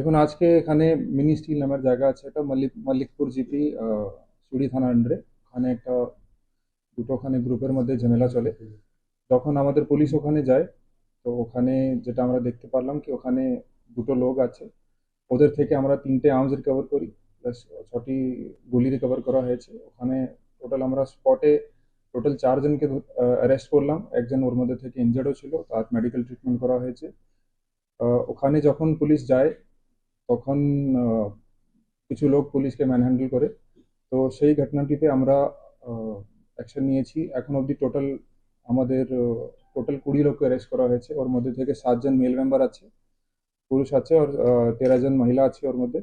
দেখুন, আজকে এখানে মিনি স্টিল নামের জায়গা আছে, এটা মল্লিক মল্লিকপুর জিপি সুড়ি থানা আন্ডারে ওখানে একটা দুটো ওখানে গ্রুপের মধ্যে ঝামেলা চলে। যখন আমাদের পুলিশ ওখানে যায়, তো ওখানে যেটা আমরা দেখতে পারলাম কি, ওখানে দুটো লোক আছে। ওদের থেকে আমরা তিনটে আর্মস রিকভার করি, প্লাস ছটি গুলি রিকভার করা হয়েছে। ওখানে টোটাল আমরা স্পটে টোটাল চারজনকে অ্যারেস্ট করলাম। একজন ওর মধ্যে থেকে ইনজার্ডও ছিল, তার মেডিকেল ট্রিটমেন্ট করা হয়েছে। ওখানে যখন পুলিশ যায় তখন কিছু লোক পুলিশকে ম্যানহ্যান্ডেল করে। তো সেই ঘটনাটিতে আমরা অ্যাকশন নিয়েছি। এখন অবধি টোটাল আমাদের টোটাল কুড়ি লোককে অ্যারেস্ট করা হয়েছে। ওর মধ্যে থেকে সাতজন মেল মেম্বার আছে, পুরুষ আছে আর তেরো জন মহিলা আছে ওর মধ্যে।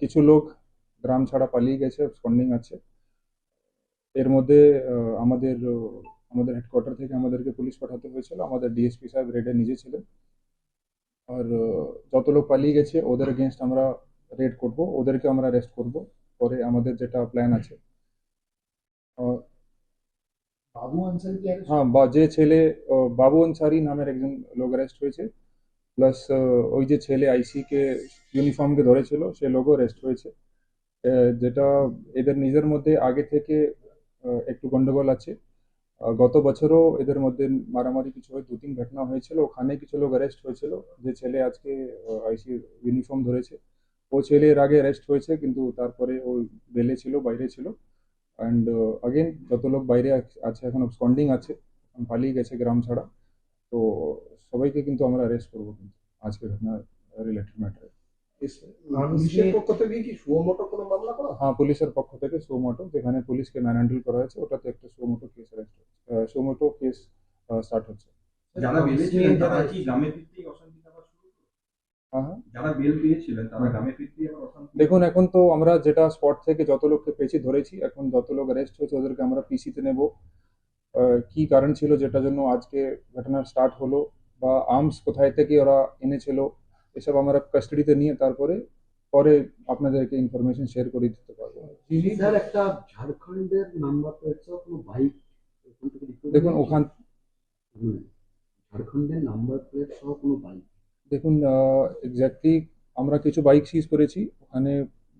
কিছু লোক গ্রাম ছাড়া পালিয়ে গেছে, স্পন্ডিং আছে। এর মধ্যে আমাদের আমাদের হেডকোয়ার্টার থেকে আমাদেরকে পুলিশ পাঠাতে হয়েছিল। আমাদের ডিএসপি সাহেব রেডে নিজে ছিলেন। আর যত লোক পালিয়ে গেছে ওদের এগেনস্ট আমরা রেড করব ওদেরকে আমরা অ্যারেস্ট করব পরে আমাদের যেটা প্ল্যান আছে। বাবু আনসারি হ্যাঁ বা যে ছেলে বাবু আনসারি নামের একজন লোক অ্যারেস্ট হয়েছে। প্লাস ওই যে ছেলে আইসি কে ইউনিফর্মকে ধরেছিল সে লোকও অ্যারেস্ট হয়েছে। যেটা এদের নিজের মধ্যে আগে থেকে একটু গন্ডগোল আছে। গত বছরও এদের মধ্যে মারামারি কিছু হয় দু তিন ঘটনা হয়েছিল ওখানে কিছু লোক অ্যারেস্ট হয়েছিল যে ছেলে আজকে আইসি ইউনিফর্ম ধরেছে। ও ছেলে এর আগে অ্যারেস্ট হয়েছে কিন্তু তারপরে ও বেলে ছিল বাইরে ছিল। অ্যান্ড আগেন যত লোক বাইরে আছে এখন স্পন্ডিং আছে পালিয়ে গেছে গ্রাম ছাড়া তো সবাইকে কিন্তু আমরা অ্যারেস্ট করব কিন্তু আজকে ঘটনা রিলেটেড ম্যাটারে হ্যাঁ পুলিশের পক্ষ থেকে সোমোটো যেখানে পুলিশকে ম্যানহ্যান্ডেল করা হয়েছে ওটাতে একটা suo motu case arrest suo motu case start হচ্ছে। যারা তারা কি গ্রামে ফিরতেই অশান্তি আবার শুরু করল? যারা বেল পেয়েছিলেন তারা গ্রামে ফিরতেই আবার অশান্তি দেখুন এখন তো আমরা যেটা স্পট থেকে যত লোককে পেয়েছি ধরেছি এখন যত লোক অ্যারেস্ট হয়েছে ওদেরকে আমরা পিসিতে নেব। কি কারণ ছিল যেটার জন্য আজকে ঘটনা স্টার্ট হলো বা আর্মস কোথায় থেকে ওরা এনেছিল এসব আমরা কাস্টাডিতে নিয়ে তারপরে পরে আপনাদেরকে ইনফরমেশন শেয়ার করে দিতে পারব। স্যার একটা ঝাড়খণ্ডের নাম্বার কোনো বাইক দেখুন ওখান। ঝাড়খণ্ডের নাম্বার প্লেট সহ কোনো বাইক দেখুন এক্স্যাক্টলি আমরা কিছু বাইক সিজ করেছি। ওখানে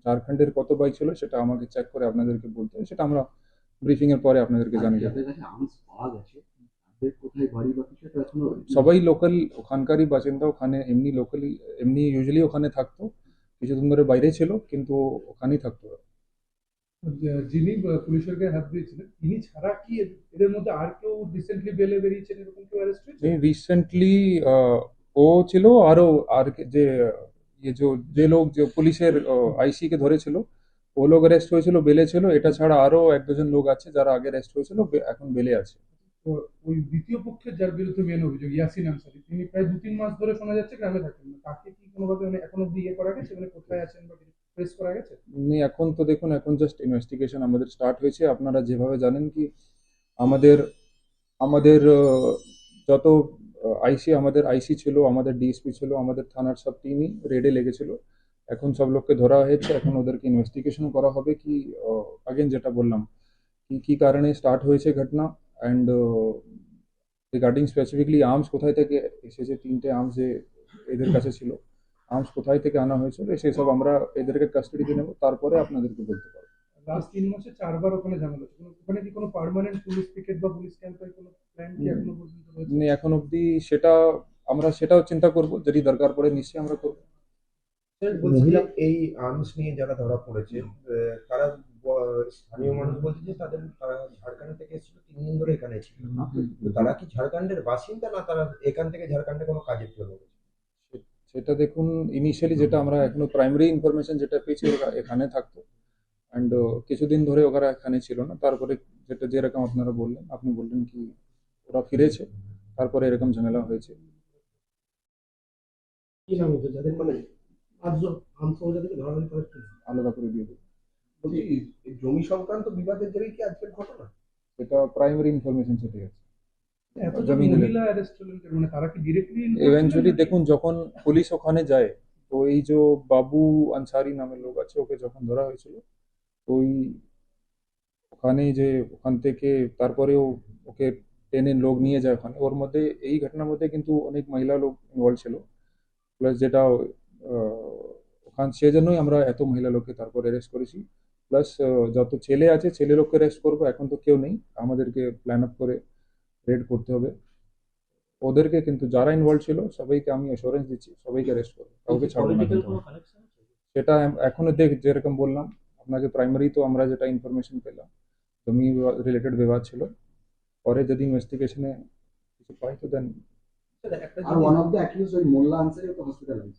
ঝাড়খণ্ডের কত বাইক ছিল সেটা আমাকে চেক করে আপনাদেরকে বলতে হবে। সেটা আমরা ব্রিফিং এর পরে আপনাদেরকে জানিয়ে দেবো। সবাই লোকাল ওখানকারই বাসিন্দা ওখানে এমনি লোকালি এমনি ইউজুয়ালি ওখানে থাকতো। কিছুদিন ধরে বাইরে ছিল কিন্তু ওখানেই থাকতো। যিনি পুলিশের গায়ে হাত দিয়েছিলেন তিনি ছাড়া কি এদের মধ্যে আর কেউ রিসেন্টলি বেলে বেরিয়েছেন এরকম কেউ অ্যারেস্ট হয়েছে? রিসেন্টলি ও ছিল আরও আর যে ইয়ে যে যে লোক যে পুলিশের আইসি কে ধরেছিল ও লোক অ্যারেস্ট হয়েছিল বেলে ছিল এটা ছাড়া আরও এক দুজন লোক আছে যারা আগে অ্যারেস্ট হয়েছিল এখন বেলে আছে। তো ওই দ্বিতীয় পক্ষের যার বিরুদ্ধে মেন অভিযোগ ইয়াসিন আনসারি তিনি প্রায় দু তিন মাস ধরে শোনা যাচ্ছে গ্রামে থাকেন তাকে কি কোনোভাবে মানে এখন অব্দি ইয়ে করা গেছে? মানে কোথায় আছেন বা প্রেস করা গেছে? এখন তো দেখুন, এখন জাস্ট ইনভেস্টিগেশন আমাদের স্টার্ট হয়েছে। আপনারা যেভাবে জানেন কি, আমাদের আমাদের যত আইসি আমাদের আইসি ছিল, আমাদের ডিএসপি ছিল, আমাদের থানার সব টিমই রেডে লেগেছিল। এখন সব লোককে ধরা হয়েছে, এখন ওদেরকে ইনভেস্টিগেশন করা হবে কি আগেন যেটা বললাম, কি কি কারণে স্টার্ট হয়েছে ঘটনা অ্যান্ড রিগার্ডিং স্পেসিফিকলি আর্মস কোথায় থেকে এসেছে, তিনটে আর্মস যে এদের কাছে ছিল। আর্মস কোথায় থেকে আনা হয়েছিল সেসব আমরা এদেরকে কাস্টাডিতে নেব তারপরে আপনাদেরকে বলতে পারব। লাস্ট তিন মাসে চারবার ওখানে ঝামেলা হচ্ছে। ওখানে কি কোনো পার্মানেন্ট পুলিশ পিকেট বা পুলিশ ক্যাম্পের কোনো প্ল্যান কি এখনও পর্যন্ত রয়েছে? এখন অবধি সেটা আমরা সেটাও চিন্তা করব যদি দরকার পড়ে নিশ্চয়ই আমরা করব। এই আর্মস নিয়ে যারা ধরা পড়েছে আহ, তারা স্থানীয় মানুষ বলছে যে তাদের তারা ঝাড়খণ্ড থেকে এসেছিল তিন দিন ধরে এখানে ছিল। তারা কি ঝাড়খণ্ডের বাসিন্দা না তারা এখান থেকে ঝাড়খণ্ডে কোনো কাজের জন্য? সেটা দেখুন ইনিশিয়ালি যেটা আমরা এখনও প্রাইমারি ইনফরমেশন যেটা পেয়েছি ওরা এখানে থাকতো। অ্যান্ড কিছুদিন ধরে ওরা এখানে ছিল না। তারপরে যেটা যেরকম আপনারা বললেন আপনি বললেন কি ওরা ফিরেছে। তারপরে এরকম ঝামেলা হয়েছে। মানে? আলাদা করে দিয়ে জমি সংক্রান্ত বিবাদের কি আজকের ঘটনা? সেটা প্রাইমারি ইনফরমেশন সেটা আছে। ইভেন্চুয়ালি দেখুন যখন পুলিশ ওখানে যায় তো এই যে বাবু আনসারি নামের লোক আছে ওকে যখন ধরা হয়েছিল তো ওই ওখানে যে ওখান থেকে তারপরেও ওকে টেনে লোক নিয়ে যায় ওখানে। ওর মধ্যে এই ঘটনার মধ্যে কিন্তু অনেক মহিলা লোক ইনভলভ ছিল। প্লাস যেটা ওখান সেজন্যই আমরা এত মহিলা লোককে তারপর অ্যারেস্ট করেছি। প্লাস যত ছেলে আছে ছেলে লোককে অ্যারেস্ট করব এখন তো কেউ নেই। আমাদেরকে প্ল্যান আপ করে রেড করতে হবে। ওদেরকে কিন্তু যারা ইনভলভ ছিল সবাইকে আমি অ্যাসুরেন্স দিচ্ছি সবাইকে অ্যারেস্ট করব কাউকে ছাড়বো না কিন্তু। সেটা এখনও দেখ যেরকম বললাম আপনাকে প্রাইমারি তো আমরা যেটা ইনফরমেশন পেলাম জমি রিলেটেড বিবাদ ছিল। পরে যদি ইনভেস্টিগেশনে কিছু পাই তো দেন স্যার, একটা আর জিনিস- ওয়ান অফ দ্য অ্যাকিউজ ওই মোল্লা আনসারি ওকে হসপিটালাইজ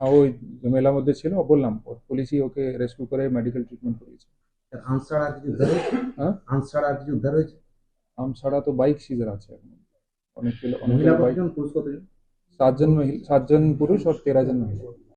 হ্যাঁ ওই ঝামেলার মধ্যে ছিল বললাম ওর পুলিশই ওকে রেস্কিউ করে মেডিকেল ট্রিটমেন্ট করিয়েছে। আনসার আর কিছু উদ্ধার হয়েছে? হ্যাঁ? আনসার আর কিছু উদ্ধার হয়েছে? আম ছাড়া তো বাইক সিজার আছে এখন। অনেক অনেক পুরুষ কতজন? সাতজন মহিলা সাতজন পুরুষ আর তেরো জন মহিলা।